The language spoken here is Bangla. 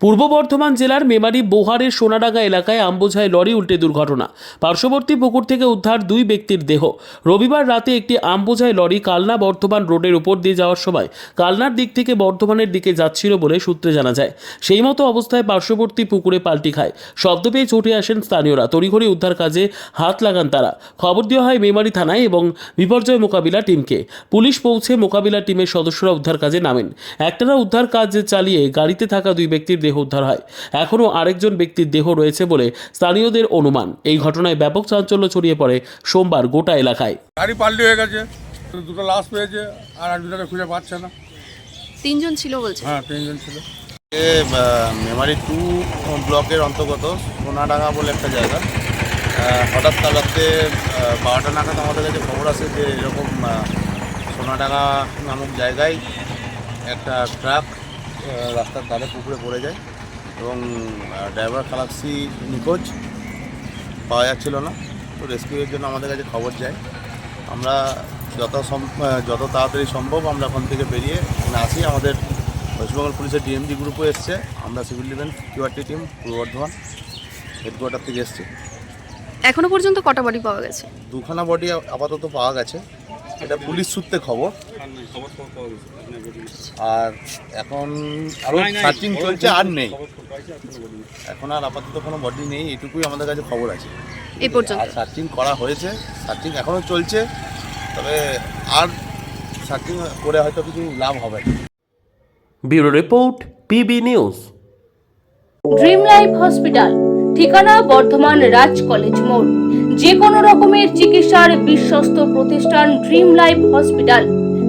পূর্ব বর্ধমান জেলার মেমারি বোহারের সোনাডাঙ্গা এলাকায় আম্বোঝায় লরি উল্টে দুর্ঘটনা। পার্শ্ববর্তী পুকুর থেকে উদ্ধার দুই ব্যক্তির দেহ। রবিবার রাতে একটি আমবোঝায় লরি কালনা বর্ধমান রোডের উপর দিয়ে যাওয়ার সময় কালনার দিক থেকে বর্ধমানের দিকে যাচ্ছিল বলে সূত্রে জানা যায়। সেই মতো অবস্থায় পার্শ্ববর্তী পুকুরে পাল্টি খায়। শব্দ পেয়ে ছুটে আসেন স্থানীয়রা। তড়িঘড়ি উদ্ধার কাজে হাত লাগান তারা। খবর দেওয়া হয় মেমারি থানায় এবং বিপর্যয় মোকাবিলা টিমকে। পুলিশ পৌঁছে মোকাবিলা টিমের সদস্যরা উদ্ধার কাজে নামেন। একটানা উদ্ধার কাজ চালিয়ে গাড়িতে থাকা দুই ব্যক্তির দেহ উদ্ধার হয়। এখনও আরেকজন ব্যক্তির দেহ রয়েছে বলে স্থানীয়দের অনুমান। এই ঘটনায় ব্যাপক চাঞ্চল্য ছড়িয়ে পড়ে সোমবার গোটা এলাকায়। গাড়ি পাল্টি হয়ে গেছে। দুটো লাশ পেয়েছে আর এক দুটাকে খুঁজে পাচ্ছে না। তিনজন ছিল বলছে হ্যাঁ তিনজন ছিল। এ মেমারি টু ব্লকের অন্তর্গত সোনাডাঙ্গা বলে একটা জায়গা। হঠাৎ কাল রাত্রে বারোটা নাগাদ আমাদের কাছে খবর আসে যে এরকম সোনাডাঙ্গা নামক জায়গায় একটা ট্রাক রাস্তার ধারে পুকুরে পড়ে যায় এবং ড্রাইভার খালাসি নিখোঁজ পাওয়া যাচ্ছিল না। তো রেস্কিউয়ের জন্য আমাদের কাছে খবর যায়। আমরা যত সম- যত তাড়াতাড়ি সম্ভব আমরা ওখান থেকে বেরিয়ে এখানে আসি। আমাদের ওয়েস্টবেঙ্গল পুলিশের ডিএমজি গ্রুপও এসছে। আমরা সিভিল ডিফেন্স কিউআরটি টিম পূর্ব বর্ধমান হেডকোয়ার্টার থেকে এসছে। এখনও পর্যন্ত কটা বডি পাওয়া গেছে? দুখানা বডি আপাতত পাওয়া গেছে। এটা পুলিশ সূত্রে খবর। আর এখন আরও সার্চিং চলছে আর নেই। এখন আর আপাতত কোনো বডি নেই এটুকুই আমাদের কাছে খবর আছে। এই পর্যন্ত। আর সার্চিং করা হয়েছে সার্চিং এখনও চলছে তবে আর সার্চিং করে হয়তো কিছু লাভ হবে। Bureau report PB news. Dream life hospital ঠিকানা বর্ধমান রাজ কলেজ মোড়। যে কোনো রকমের চিকিৎসার বিশ্বস্ত প্রতিষ্ঠান ড্রিম লাইফ হসপিটাল।